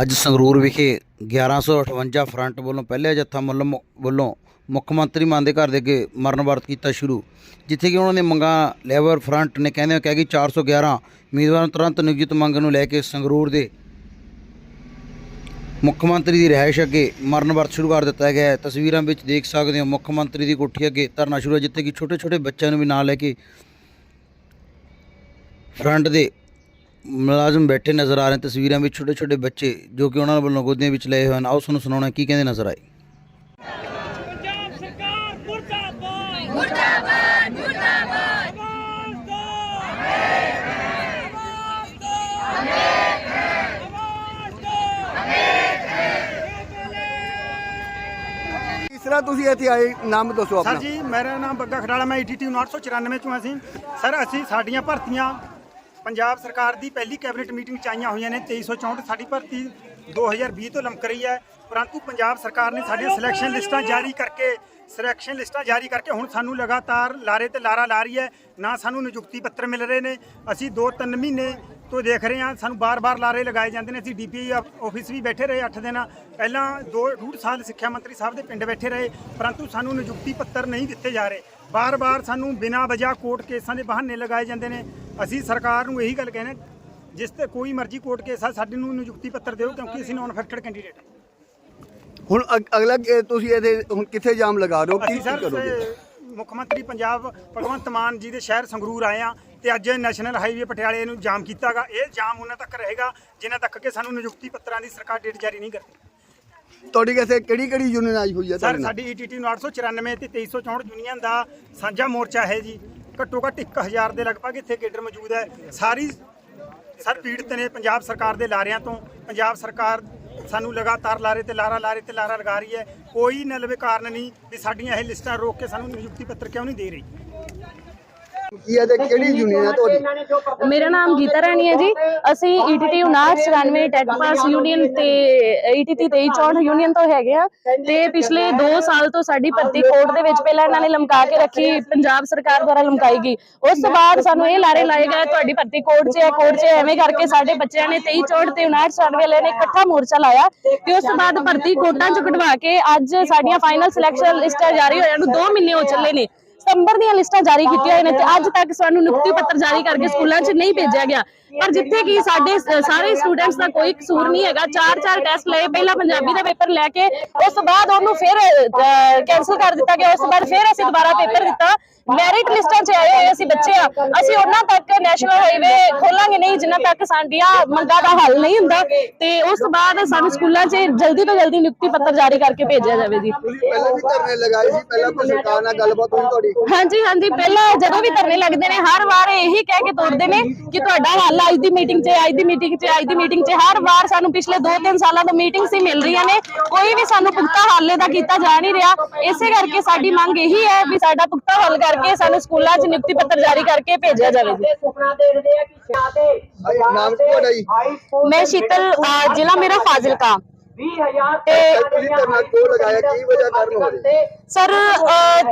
ਅੱਜ ਸੰਗਰੂਰ ਵਿਖੇ 1158 ਫਰੰਟ ਵੱਲੋਂ ਪਹਿਲੇ ਜੱਥਾ ਮੱਲਮ ਵੱਲੋਂ ਮੁੱਖ ਮੰਤਰੀ ਮਾਨ ਦੇ ਘਰ ਦੇ ਅੱਗੇ ਮਰਨ ਵਰਤ ਕੀਤਾ ਸ਼ੁਰੂ, ਜਿੱਥੇ ਕਿ ਉਹਨਾਂ ਨੇ ਮੰਗਾਂ ਲੇਬਰ ਫਰੰਟ ਨੇ ਕਹਿੰਦੇ ਕਿਹਾ ਕਿ 411 ਉਮੀਦਵਾਰਾਂ ਨੂੰ ਤੁਰੰਤ ਨਿਯੁਕਤ ਮੰਗ ਨੂੰ ਲੈ ਕੇ ਸੰਗਰੂਰ ਦੇ ਮੁੱਖ ਮੰਤਰੀ ਦੀ ਰਿਹਾਇਸ਼ ਅੱਗੇ ਮਰਨ ਵਰਤ ਸ਼ੁਰੂ ਕਰ ਦਿੱਤਾ ਗਿਆ ਹੈ। ਤਸਵੀਰਾਂ ਵਿੱਚ ਦੇਖ ਸਕਦੇ ਹੋ ਮੁੱਖ ਮੰਤਰੀ ਦੀ ਕੋਠੀ ਅੱਗੇ ਧਰਨਾ ਸ਼ੁਰੂ ਹੈ, ਜਿੱਥੇ ਕਿ ਛੋਟੇ ਛੋਟੇ ਬੱਚਿਆਂ ਨੂੰ ਵੀ ਨਾਲ ਲੈ ਕੇ ਫਰੰਟ ਦੇ ਮੁਲਾਜ਼ਮ ਬੈਠੇ ਨਜ਼ਰ ਆ ਰਹੇ। ਤਸਵੀਰਾਂ ਵਿੱਚ ਛੋਟੇ ਛੋਟੇ ਬੱਚੇ ਜੋ ਕਿ ਉਹਨਾਂ ਵੱਲੋਂ ਗੋਦੀਆਂ ਵਿੱਚ ਲਏ ਹੋਏ ਹਨ। ਆਓ ਤੁਹਾਨੂੰ ਸੁਣਾਉਣਾ ਕੀ ਕਹਿੰਦੇ ਨਜ਼ਰ ਆਏ। ਤੀਸਰਾ ਤੁਸੀਂ ਇੱਥੇ ਆਏ? ਨਾਮ ਦੱਸੋ ਸਰ ਆਪਣਾ ਜੀ ਮੇਰਾ ਨਾਮ ਬੱਗਾ ਖਡਾਲਾ ਮੈਂ ਈਟੀਟੀ 994 ਚੋਂ ਅਸੀਂ ਸਰ ਅਸੀਂ ਸਾਡੀਆਂ ਭਰਤੀਆਂ ਪੰਜਾਬ ਸਰਕਾਰ ਦੀ ਪਹਿਲੀ ਕੈਬਨਿਟ ਮੀਟਿੰਗ ਚ ਆਈਆਂ ਹੋਈਆਂ ਨੇ 2364 ਸਾਡੀ ਭਰਤੀ 2020 ਤੋਂ ਲਮਕ ਰਹੀ ਹੈ, ਪਰੰਤੂ ਪੰਜਾਬ ਸਰਕਾਰ ਨੇ ਸਾਡੀਆਂ ਸਿਲੈਕਸ਼ਨ ਲਿਸਟਾਂ ਜਾਰੀ ਕਰਕੇ ਸਿਲੈਕਸ਼ਨ ਲਿਸਟਾਂ ਜਾਰੀ ਕਰਕੇ ਹੁਣ ਸਾਨੂੰ ਲਗਾਤਾਰ ਲਾਰੇ ਤੇ ਲਾਰਾ ਲਾ ਰਹੀ ਹੈ, ਨਾ ਸਾਨੂੰ ਨਿਯੁਕਤੀ ਪੱਤਰ ਮਿਲ ਰਹੇ ਨੇ, ਅਸੀਂ 2-3 ਮਹੀਨੇ ਤੋਂ ਦੇਖ ਰਹੇ ਹਾਂ, ਸਾਨੂੰ ਬਾਰ-ਬਾਰ ਲਾਰੇ ਲਗਾਏ ਜਾਂਦੇ ਨੇ, ਅਸੀਂ ਡੀਪੀਆਈ ਆਫਿਸ ਵੀ ਬੈਠੇ ਰਹੇ 8 ਦਿਨ, ਪਹਿਲਾਂ 2 ਡੂਢ ਸਾਲ ਸਿੱਖਿਆ ਮੰਤਰੀ ਸਾਹਿਬ ਦੇ ਪਿੰਡ ਬੈਠੇ ਰਹੇ, ਪਰੰਤੂ ਸਾਨੂੰ ਨਿਯੁਕਤੀ ਪੱਤਰ ਨਹੀਂ ਦਿੱਤੇ ਜਾ ਰਹੇ। ਬਾਰ-ਬਾਰ ਸਾਨੂੰ ਬਿਨਾਂ ਵਜ੍ਹਾ ਕੋਰਟ ਕੇਸਾਂ ਦੇ ਬਹਾਨੇ ਲਗਾਏ ਜਾਂਦੇ ਨੇ। ਅਸੀਂ ਸਰਕਾਰ ਨੂੰ ਇਹੀ ਗੱਲ ਕਹਿੰਦੇ ਜਿਸ ਤੇ ਕੋਈ ਮਰਜ਼ੀ ਕੋਰਟ ਕੇਸ ਆ ਸਾਡੇ ਨੂੰ ਨਿਯੁਕਤੀ ਪੱਤਰ ਦਿਓ ਕਿਉਂਕਿ ਅਸੀਂ ਨੌਨ ਅਫੈਕਟਡ ਕੈਂਡੀਡੇਟ ਹਾਂ। ਹੁਣ ਅਗ- ਅਗਲਾ ਤੁਸੀਂ ਇਹਦੇ ਹੁਣ ਕਿੱਥੇ ਜਾਮ ਲਗਾ ਰਹੇ ਹੋ? ਕੀ ਕਰੋਗੇ? ਮੁੱਖ ਮੰਤਰੀ ਪੰਜਾਬ ਭਗਵੰਤ ਮਾਨ ਜੀ ਦੇ ਸ਼ਹਿਰ ਸੰਗਰੂਰ ਆਏ ਆ ਤੇ ਅੱਜ ਨੈਸ਼ਨਲ ਹਾਈਵੇ ਪਟਿਆਲੇ ਨੂੰ ਜਾਮ ਕੀਤਾਗਾ। ਇਹ ਜਾਮ ਉਹਨਾਂ ਤੱਕ ਰਹੇਗਾ ਜਿੰਨਾ ਤੱਕ ਕਿ ਸਾਨੂੰ ਨਿਯੁਕਤੀ ਪੱਤਰਾਂ ਦੀ ਸਰਕਾਰ ਡੇਟ ਜਾਰੀ ਨਹੀਂ ਕਰਦੀ। ਤੁਹਾਡੀ ਕਿਸੇ ਕਿਹੜੀ ਕਿਹੜੀ ਯੂਨੀਅਨ ਆਈ ਹੋਈ ਹੈ ਸਰ ਸਾਡੀ ਈਟੀਟੀ 994 ਤੇ 2364 ਯੂਨੀਅਨ ਦਾ ਸਾਂਝਾ ਮੋਰਚਾ ਹੈ ਜੀ। ਘੱਟੋ ਘੱਟ 1000 ਦੇ ਲਗਭਗ ਇੱਥੇ ਕੇਡਰ ਮੌਜੂਦ ਹੈ। ਸਾਰੀ ਸਰ ਪੀੜਤ ਨੇ ਪੰਜਾਬ ਸਰਕਾਰ ਦੇ ਲਾਰਿਆਂ ਤੋਂ ਪੰਜਾਬ ਸਰਕਾਰ ਸਾਨੂੰ ਲਗਾਤਾਰ ਲਾਰੇ ਤੇ ਲਾਰਾ ਲਾਰੇ ਤੇ ਲਾਰਾ ਲਗਾ ਰਹੀ ਹੈ। ਕੋਈ ਨਲਵੇ ਕਾਰਨ ਨਹੀਂ ਵੀ ਸਾਡੀਆਂ ਇਹ ਲਿਸਟਾਂ ਰੋਕ ਕੇ ਸਾਨੂੰ ਨਿਯੁਕਤੀ ਪੱਤਰ ਕਿਉਂ ਨਹੀਂ ਦੇ ਰਹੀ? ਕੀ ਹੈ ਤੇ ਕਿਹੜੀ ਯੂਨੀਅਨ ਹੈ ਤੁਹਾਡੀ? ਮੇਰਾ ਨਾਮ ਗੀਤਾ ਰਾਣੀ ਹੈ ਜੀ। ਅਸੀਂ ਈਟੀਟੀ 994 ਟੈਕ ਪਾਸ ਯੂਨੀਅਨ ਤੇ ਈਟੀਟੀ 2364 ਯੂਨੀਅਨ ਤੋਂ ਹੈਗੇ ਆ। ਤੇ ਪਿਛਲੇ 2 ਸਾਲ ਤੋਂ ਸਾਡੀ ਭਰਤੀ ਕੋਰਟ ਦੇ ਵਿੱਚ ਪਹਿਲਾਂ ਇਹਨਾਂ ਨੇ ਲਮਕਾ ਕੇ ਰੱਖੀ ਪੰਜਾਬ ਸਰਕਾਰ ਦੁਆਰਾ ਲਮਕਾਈ ਗਈ। ਉਸ ਤੋਂ ਬਾਅਦ ਸਾਨੂੰ ਇਹ ਲਾਰੇ ਲਾਏ ਗਏ ਤੁਹਾਡੀ ਭਰਤੀ ਕੋਰਟ 'ਚ ਹੈ ਕੋਰਟ 'ਚ ਐਵੇਂ ਕਰਕੇ ਸਾਡੇ ਬੱਚਿਆਂ ਨੇ 2364 ਤੇ 994 ਵਾਲੇ ਨੇ ਇਕੱਠਾ ਮੋਰਚਾ ਲਾਇਆ ਤੇ ਉਸ ਤੋਂ ਬਾਅਦ ਭਰਤੀ ਕੋਰਟਾਂ 'ਚ ਕਢਵਾ ਕੇ ਅੱਜ ਸਾਡੀਆਂ ਫਾਈਨਲ ਸਿਲੈਕਸ਼ਨ ਲਿਸਟਾਂ ਜਾਰੀ ਹੋਈਆਂ ਨੂੰ 2 ਮਹੀਨੇ ਹੋ ਚੱਲੇ ਨੇ। ਸਤੰਬਰ ਦੀਆਂ ਲਿਸਟਾਂ ਜਾਰੀ ਕੀਤੀਆਂ ਹੋਈਆਂ ਨੇ ਤੇ ਅੱਜ ਤੱਕ ਸਾਨੂੰ ਨਿਯੁਕਤੀ ਪੱਤਰ ਜਾਰੀ ਕਰਕੇ ਸਕੂਲਾਂ 'ਚ ਨਹੀਂ ਭੇਜਿਆ ਗਿਆ। ਪਰ ਜਿੱਥੇ ਕਿ ਸਾਡੇ ਸਾਰੇ ਸਟੂਡੈਂਟਸ ਦਾ ਕੋਈ ਕਸੂਰ ਨਹੀਂ ਹੈਗਾ ਚਾਰ ਚਾਰ ਟੈਸਟ ਲਏ ਪਹਿਲਾਂ ਪੰਜਾਬੀ ਦਾ ਪੇਪਰ ਲੈ ਕੇ ਉਸ ਤੋਂ ਬਾਅਦ ਉਹਨੂੰ ਫਿਰ ਕੈਨਸਲ ਕਰ ਦਿੱਤਾ ਗਿਆ ਉਸ ਤੋਂ ਬਾਅਦ ਫਿਰ ਅਸੀਂ ਦੁਬਾਰਾ ਪੇਪਰ ਦਿੱਤਾ। ਮੈਰਿਟ ਲਿਸਟਾਂ 'ਚ ਆਏ ਹੋਏ ਅਸੀਂ ਬੱਚੇ ਆ। ਅਸੀਂ ਉਹਨਾਂ ਤੱਕ ਨੈਸ਼ਨਲ ਹਾਈਵੇ ਖੋਲਾਂਗੇ ਨਹੀਂ ਜਿੰਨਾ ਤੱਕ ਸਾਡੀਆਂ ਮੰਗਾਂ ਦਾ ਹੱਲ ਨਹੀਂ ਹੁੰਦਾ। ਤੇ ਉਸ ਤੋਂ ਬਾਅਦ ਸਾਨੂੰ ਸਕੂਲਾਂ 'ਚ ਜਲਦੀ ਤੋਂ ਜਲਦੀ ਨਿਯੁਕਤੀ ਪੱਤਰ ਜਾਰੀ ਕਰਕੇ ਭੇਜਿਆ ਜਾਵੇ ਜੀ। ਪਹਿਲਾਂ ਵੀ ਧਰਨੇ ਲਗਾਏ ਸੀ ਪਹਿਲਾਂ ਕੋਈ ਸਰਕਾਰ ਨਾਲ ਗੱਲਬਾਤ ਹੋਈ ਤੁਹਾਡੀ? ਹਾਂਜੀ ਹਾਂਜੀ ਪਹਿਲਾਂ ਜਦੋਂ ਵੀ ਧਰਨੇ ਲੱਗਦੇ ਨੇ ਹਰ ਵਾਰ ਇਹੀ ਕਹਿ ਕੇ ਤੋਰਦੇ ਨੇ ਕਿ ਤੁਹਾਡਾ ਹੱਲ ਅੱਜ ਦੀ ਮੀਟਿੰਗ 'ਚ ਅੱਜ ਦੀ ਮੀਟਿੰਗ 'ਚ ਅੱਜ ਦੀ ਮੀਟਿੰਗ 'ਚ ਹਰ ਵਾਰ ਸਾਨੂੰ ਪਿਛਲੇ 2-3 ਸਾਲਾਂ ਤੋਂ ਮੀਟਿੰਗਸ ਹੀ ਮਿਲ ਰਹੀਆਂ ਨੇ ਕੋਈ ਵੀ ਸਾਨੂੰ ਪੁਖਤਾ ਹੱਲ ਇਹਦਾ ਕੀਤਾ ਜਾ ਨਹੀਂ ਰਿਹਾ। ਇਸੇ ਕਰਕੇ ਸਾਡੀ ਮੰਗ ਇਹੀ ਹੈ ਵੀ ਸਾਡਾ ਪੁਖਤਾ ਹੱਲ ਕਰਕੇ ਸਾਨੂੰ ਸਕੂਲਾਂ 'ਚ ਨਿਯੁਕਤੀ ਪੱਤਰ ਜਾਰੀ ਕਰਕੇ ਭੇਜਿਆ ਜਾਵੇ ਜੀ ਨਾਮ ਕੀ ਤੁਹਾਡਾ ਜੀ? ਮੈਂ ਸ਼ੀਤਲ ਜ਼ਿਲ੍ਹਾ ਮੇਰਾ ਫਾਜ਼ਿਲਕਾ। ਤੇ ਤੁਸੀਂ ਧਰਨਾ ਕਿਉਂ ਲਗਾਇਆ? ਕੀ ਵਜ੍ਹਾ ਕਾਰਨ ਹੋ ਰਹੀ ਸਰ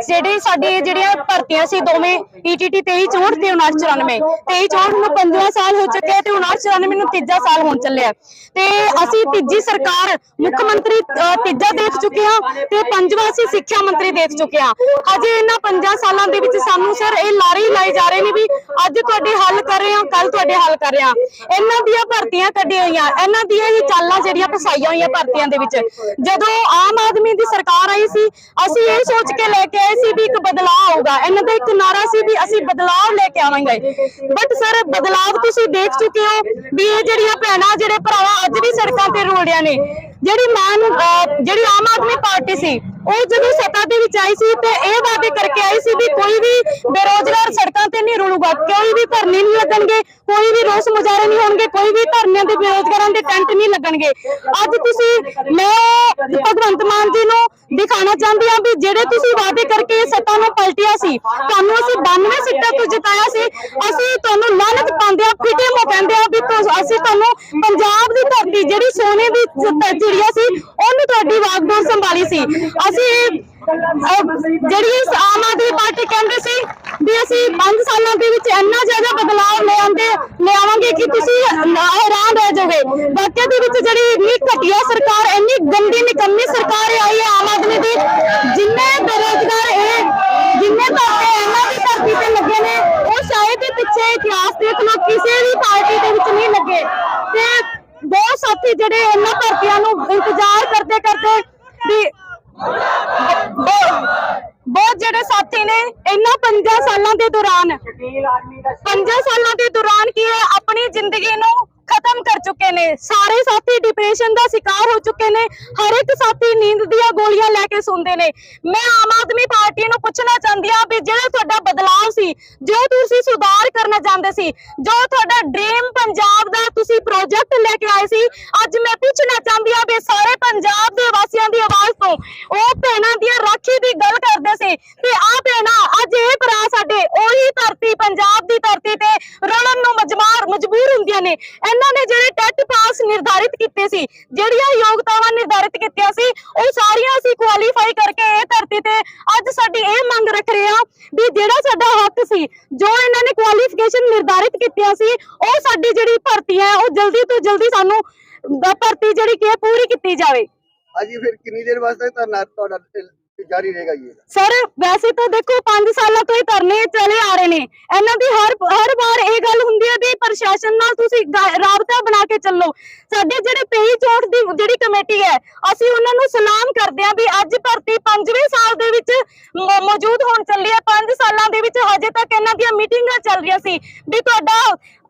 ਜਿਹੜੇ ਸਾਡੇ ਜਿਹੜੀਆਂ ਭਰਤੀਆਂ ਸੀ ਦੋਵੇਂ ਈਟੀਟੀ 2364 ਤੇ 5994 2364 ਨੂੰ 15 ਸਾਲ ਹੋ ਚੁੱਕੇ ਤੇ 5994 ਨੂੰ ਤੀਜਾ ਸਾਲ ਹੋਣ ਚੱਲਿਆ। ਤੇ ਅਸੀਂ ਤੀਜੀ ਸਰਕਾਰ ਮੁੱਖ ਮੰਤਰੀ ਤੀਜਾ ਦੇਖ ਚੁੱਕੇ ਹਾਂ ਤੇ ਪੰਜਵਾਂ ਅਸੀਂ ਸਿੱਖਿਆ ਮੰਤਰੀ ਦੇਖ ਚੁੱਕੇ ਹਾਂ। ਹਜੇ ਇਹਨਾਂ 5 ਸਾਲਾਂ ਦੇ ਵਿੱਚ ਸਾਨੂੰ ਸਰ ਇਹ ਲਾਰੇ ਹੀ ਲਾਏ ਜਾ ਰਹੇ ਨੇ ਵੀ ਅੱਜ ਤੁਹਾਡੇ ਹੱਲ ਕਰ ਰਹੇ ਹਾਂ ਕੱਲ ਤੁਹਾਡੇ ਹੱਲ ਕਰ ਰਹੇ ਹਾਂ। ਇਹਨਾਂ ਦੀਆਂ ਭਰਤੀਆਂ ਕੱਢੀਆਂ ਹੋਈਆਂ ਇਹਨਾਂ ਦੀਆਂ ਹੀ ਚਾਲਾਂ ਜਿਹੜੀਆਂ ਫਸਾਈਆਂ ਹੋਈਆਂ ਭਰਤੀਆਂ ਦੇ ਵਿੱਚ। ਜਦੋਂ ਆਮ ਆਦਮੀ ਦੀ ਸਰਕਾਰ ਆਈ ਸੀ ਅਸੀਂ ਇਹ ਸੋਚ ਕੇ ਲੈ ਕੇ ਆਏ ਸੀ ਵੀ ਇੱਕ ਬਦਲਾਅ ਆਊਗਾ। ਇਹਨਾਂ ਦਾ ਇੱਕ ਨਾਰਾ ਸੀ ਵੀ ਅਸੀਂ ਬਦਲਾਅ ਲੈ ਕੇ ਆਵਾਂਗੇ। ਬਟ ਸਰ ਬਦਲਾਅ ਤੁਸੀਂ ਦੇਖ ਚੁੱਕੇ ਹੋ ਵੀ ਇਹ ਜਿਹੜੀਆਂ ਭੈਣਾਂ ਜਿਹੜੇ ਭਰਾਵਾਂ ਅੱਜ ਵੀ ਸੜਕਾਂ ਤੇ ਰੋਲ ਨੇ ਜਿਹੜੀ ਮਾਨ ਜਿਹੜੀ ਆਮ ਆਦਮੀ ਪਾਰਟੀ ਸੀ, ਉਹ ਜਦੋਂ ਸੱਤਾ ਦੇ ਵਿੱਚ ਆਈ ਸੀ ਤੇ ਇਹ ਵਾਅਦੇ ਕਰਕੇ ਆਈ ਸੀ ਵੀ ਕੋਈ ਵੀ ਬੇਰੋਜ਼ਗਾਰ ਸੜਕਾਂ ਤੇ ਨਹੀਂ ਰੁਲੂਗਾ, ਕੋਈ ਵੀ ਧਰਨੇ ਨਹੀਂ ਲੱਗਣਗੇ, ਕੋਈ ਵੀ ਰੋਸ ਮੁਜ਼ਾਹਰੇ ਨਹੀਂ ਹੋਣਗੇ, ਕੋਈ ਵੀ ਧਰਨਿਆਂ ਦੇ ਬੇਰੋਜ਼ਗਾਰਾਂ ਦੇ ਟੈਂਟ ਨਹੀਂ ਲੱਗਣਗੇ। ਅੱਜ ਤੁਸੀਂ, ਮੈਂ ਭਗਵੰਤ ਮਾਨ ਜੀ ਨੂੰ ਦਿਖਾਣਾ ਚਾਹੁੰਦੀ ਹਾਂ ਵੀ ਜਿਹੜੇ ਤੁਸੀਂ ਵਾਅਦੇ ਕਰਕੇ ਸੱਤਾ ਨੂੰ ਪਲਟਿਆ ਸੀ, ਤੁਹਾਨੂੰ ਅਸੀਂ 92 ਸੀਟਾਂ ਤੋਂ ਜਿਤਾਇਆ ਸੀ, ਅਸੀਂ ਤੁਹਾਨੂੰ ਲਾਨਤ ਪਾਉਂਦੇ ਆ ਫਿਟੇ ਮੋ ਕਹਿੰਦੇ ਆ ਵੀ ਅਸੀਂ ਤੁਹਾਨੂੰ ਪੰਜਾਬ ਦੀ ਧਰਤੀ, ਜਿਹੜੀ ਸੋਨੇ ਦੀ ਚ- ਸੀ, ਉਹਨੂੰ ਤੁਹਾਡੀ ਵਾਗਡੋਰ ਸੰਭਾਲੀ ਸੀ। ਅਸੀਂ ਜਿਹੜੀ ਆਮ ਆਦਮੀ ਪਾਰਟੀ ਕਹਿੰਦੇ ਸੀ ਵੀ ਅਸੀਂ 5 ਸਾਲਾਂ ਦੇ ਵਿੱਚ ਇੰਨਾ ਜ਼ਿਆਦਾ ਬਦਲਾਅ ਲੈ ਲਿਆਵਾਂਗੇ ਕਿ ਤੁਸੀਂ ਹੈਰਾਨ ਰਹਿ ਜਾਓਗੇ। ਵਾਕਿਆ ਦੇ ਵਿੱਚ ਜਿਹੜੀ ਇੰਨੀ ਘਟੀਆ ਸਰਕਾਰ, ਇੰਨੀ ਗੰਦੀ, ਨਿਕੰਮੀ ਸਰਕਾਰ ਆਈ ਹੈ ਆਮ ਆਦਮੀ ਦੀ ਜਿੰਨੇ ਬੇਰੁਜ਼ਗਾਰ ਇਹ ਜਿੰਨੇ ਧਰਨੇ ਇਹਨਾਂ ਦੀ ਧਰਤੀ ਤੇ ਲੱਗੇ ਨੇ ਉਹ ਸ਼ਾਇਦ ਹੀ ਪਿੱਛੇ ਇਤਿਹਾਸ ਦੇਖ ਲਓ ਕਿਸੇ ਵੀ ਪਾਰਟੀ ਦੇ ਵਿੱਚ ਨਹੀਂ ਲੱਗੇ ਤੇ ਬਹੁਤ ਸਾਥੀ ਜਿਹੜੇ ਇਹਨਾਂ ਭਰਤੀਆਂ ਨੂੰ ਇੰਤਜ਼ਾਰ ਕਰਦੇ ਕਰਦੇ ਵੀ ਬਹੁਤ ਜਿਹੜੇ ਸਾਥੀ ਨੇ, ਇਹਨਾਂ 5 ਸਾਲਾਂ ਦੇ ਦੌਰਾਨ 5 ਸਾਲਾਂ ਦੇ ਦੌਰਾਨ ਕੀ ਹੈ ਆਪਣੀ ਜ਼ਿੰਦਗੀ ਨੂੰ ਖਤਮ ਕਰ ਚੁੱਕੇ ਨੇ। ਸਾਰੇ ਸਾਥੀ ਡਿਪਰੈਸ਼ਨ ਦਾ ਸ਼ਿਕਾਰ ਹੋ ਚੁੱਕੇ ਨੇ। ਹਰ ਇੱਕ ਸਾਥੀ ਨੀਂਦ ਦੀਆਂ ਗੋਲੀਆਂ ਲੈ ਕੇ ਸੌਂਦੇ ਨੇ। ਮੈਂ ਆਮ ਆਦਮੀ ਪਾਰਟੀ ਨੂੰ ਪੁੱਛਣਾ ਚਾਹੁੰਦੀ ਆ ਵੀ ਜਿਹੜਾ ਤੁਹਾਡਾ ਬਦਲਾਅ ਸੀ, ਜੋ ਤੁਸੀਂ ਸੁਧਾਰ ਕਰਨਾ ਚਾਹੁੰਦੇ ਸੀ, ਜੋ ਤੁਹਾਡਾ ਡ੍ਰੀਮ ਪੰਜਾਬ ਦਾ ਤੁਸੀਂ ਪ੍ਰੋਜੈਕਟ ਲੈ ਕੇ ਆਏ ਸੀ, ਅੱਜ ਮੈਂ ਪੁੱਛਣਾ ਚਾਹੁੰਦੀ ਆ ਵੀ ਸਾਰੇ ਪੰਜਾਬ ਦੇ ਵਾਸੀਆਂ ਦੀ ਆਵਾਜ਼ ਤੋਂ ਉਹ ਭੈਣਾਂ ਦੀਆਂ ਰਾਖੀ ਦੀ ਗੱਲ ਕਰਦੇ ਸੀ ਤੇ ਆ ਭੈਣਾਂ ਅੱਜ ਇਹ ਭਰਾ ਸਾਡੇ, ਉਹੀ ਧਰਤੀ ਪੰਜਾਬ ਦੀ ਧਰਤੀ ਤੇ ਰਲਣ ਨੂੰ ਮਜਮਾਰ ਮਜਬੂਰ ਹੁੰਦੀਆਂ ਨੇ। ਇਹਨਾਂ ਨੇ ਜਿਹੜੇ ਟੈਟ ਪਾਸ ਨਿਰਧਾਰਿਤ ਕੀਤੇ ਸੀ, ਜਿਹੜੀਆਂ ਯੋਗਤਾਵਾਂ ਨਿਰਧਾਰਿਤ ਕੀਤੀਆਂ ਸੀ, ਉਹ ਸਾਰੀਆਂ ਅਸੀਂ ਕੁਆਲੀਫਾਈ ਕਰਕੇ ਇਹ ਧਰਤੀ ਤੇ ਅੱਜ ਸਾਡੀ ਇਹ ਮੰਗ ਰੱਖ ਰਹੇ ਹਾਂ ਵੀ ਜਿਹੜਾ ਸਾਡਾ ਹੱਕ ਸੀ, ਜੋ ਇਹਨਾਂ ਨੇ ਕੁਆਲੀਫਿਕੇਸ਼ਨ ਨਿਰਧਾਰਿਤ ਕੀਤੀਆਂ ਸੀ, ਉਹ ਸਾਡੀ ਜਿਹੜੀ ਭਰਤੀ ਹੈ, ਉਹ ਜਲਦੀ ਤੋਂ ਜਲਦੀ ਸਾਨੂੰ ਭਰਤੀ ਜਿਹੜੀ ਕਿ ਪੂਰੀ ਕੀਤੀ ਜਾਵੇ। ਅਜੀ ਫਿਰ ਕਿੰਨੀ ਦੇਰ ਵਾਸਤੇ ਤੁਹਾਡਾ ਇਹ ਜਾਰੀ ਰਹੇਗਾ ਜੀ ਸਰ, ਵੈਸੇ ਤਾਂ ਦੇਖੋ 5 ਸਾਲਾਂ ਤੋਂ ਇਹ ਧਰਨੇ ਚਲੇ ਆ ਰਹੇ ਨੇ। ਇਹਨਾਂ ਦੀ ਹਰ ਹਰ ਵਾਰ ਇਹ ਗੱਲ ਹੁੰਦੀ ਹੈ ਵੀ ਪ੍ਰਸ਼ਾਸਨ ਨਾਲ ਤੁਸੀਂ ਚੱਲੋ। ਸਾਡੇ ਜਿਹੜੇ 23 ਚੋਟ ਦੀ ਜਿਹੜੀ ਕਮੇਟੀ ਹੈ, ਅਸੀਂ ਉਹਨਾਂ ਨੂੰ ਸਲਾਮ ਕਰਦੇ ਹਾਂ ਵੀ ਅੱਜ ਭਰਤੀ 5ਵੇਂ ਸਾਲ ਦੇ ਵਿੱਚ ਮੌਜੂਦ ਹੋਣ ਚੱਲੀ ਹੈ। 5 ਸਾਲਾਂ ਦੇ ਵਿੱਚ ਹਜੇ ਤੱਕ ਇਹਨਾਂ ਦੀਆਂ ਮੀਟਿੰਗਾਂ ਚੱਲ ਰਹੀਆਂ ਸੀ। ਵੀ ਤੁਹਾਡਾ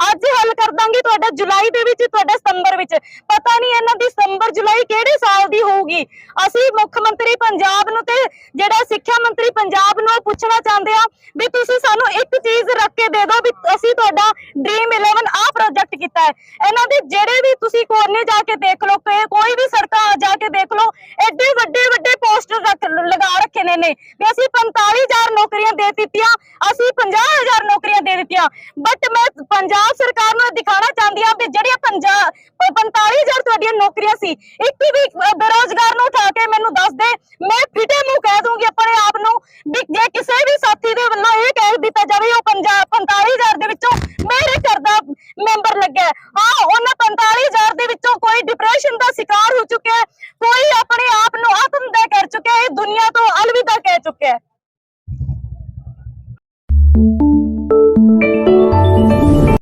ਅੱਜ ਹੱਲ ਕਰ ਦਾਂਗੇ ਤੁਹਾਡਾ ਜੁਲਾਈ ਦੇ ਵਿੱਚ, ਤੁਹਾਡਾ ਸਤੰਬਰ ਵਿੱਚ। ਪਤਾ ਨਹੀਂ ਇਹਨਾਂ ਦੀ ਸਤੰਬਰ, ਜੁਲਾਈ ਕਿਹੜੇ ਸਾਲ ਦੀ ਹੋਊਗੀ। ਅਸੀਂ ਮੁੱਖ ਮੰਤਰੀ ਪੰਜਾਬ ਨੂੰ ਤੇ ਜਿਹੜਾ ਸਿੱਖਿਆ ਮੰਤਰੀ ਪੰਜਾਬ ਨੂੰ ਪੁੱਛਣਾ ਚਾਹੁੰਦੇ ਆ ਵੀ ਤੁਸੀਂ ਸਾਨੂੰ ਇੱਕ ਚੀਜ਼ ਰੱਖ ਕੇ ਦੇ ਦਿਓ ਵੀ ਅਸੀਂ ਤੁਹਾਡਾ ਡ੍ਰੀਮ 11 ਆ ਪ੍ਰੋਜੈਕਟ ਹੈ। ਇਹਨਾਂ ਦੇ ਜਿਹੜੇ ਵੀ ਤੁਸੀਂ ਕੋਨੇ ਜਾ ਕੇ ਦੇਖ ਲਓ ਕੋਈ ਵੀ ਸੜਕਾਂ ਜਾ ਕੇ ਦੇਖ ਲਓ, ਐਡੇ ਵੱਡੇ ਵੱਡੇ ਪੋਸਟਰ ਲਗਾ ਰੱਖੇ ਨੇ ਨੇ ਵੀ ਅਸੀਂ 45000 ਨੌਕਰੀਆਂ ਦੇ ਦਿੱਤੀਆਂ, ਅਸੀਂ 50000 ਨੌਕਰੀਆਂ ਦੇ ਦਿੱਤੀਆਂ। ਬਟ ਮੈਂ ਪੰਜਾਬ ਸਰਕਾਰ ਨੂੰ ਦਿਖਾਉਣਾ ਚਾਹੁੰਦੀ ਆ ਵੀ ਜਿਹੜੀਆਂ 45000 ਤੁਹਾਡੀਆਂ ਨੌਕਰੀਆਂ ਸੀ, ਇੱਕ ਵੀ ਬੇਰੋਜ਼ਗਾਰ ਨੂੰ ਉਠਾ ਕੇ ਮੈਨੂੰ ਦੱਸ ਦੇ, ਮੈਂ ਫਿਟੇ ਮੂੰਹ ਕਹਿ ਦੂੰਗੀ ਆਪਣੇ ਆਪ ਨੂੰ ਵੀ ਜੇ ਕਿਸੇ ਵੀ ਸਾਥੀ ਦੇ ਵੱਲੋਂ ਇਹ ਕਹਿ ਦਿੱਤਾ ਜਾਵੇ ਉਹ 55000 ਦੇ ਵਿੱਚੋਂ ਮੇਰੇ ਕਰਦਾ ਮੈਂਬਰ ਲੱਗਾ ਹਾਂ। ਉਹਨਾਂ 45000 ਦੇ ਵਿੱਚੋਂ ਕੋਈ ਡਿਪਰੈਸ਼ਨ ਦਾ ਸ਼ਿਕਾਰ ਹੋ ਚੁੱਕਿਆ ਕੋਈ ਆਪਣੇ ਆਪ ਨੂੰ ਆਤਮਦਾਹ ਕਰ ਚੁੱਕਿਆ ਇਹ ਦੁਨੀਆ ਤੋਂ ਅਲਵਿਦਾ ਕਹਿ ਚੁੱਕਿਆ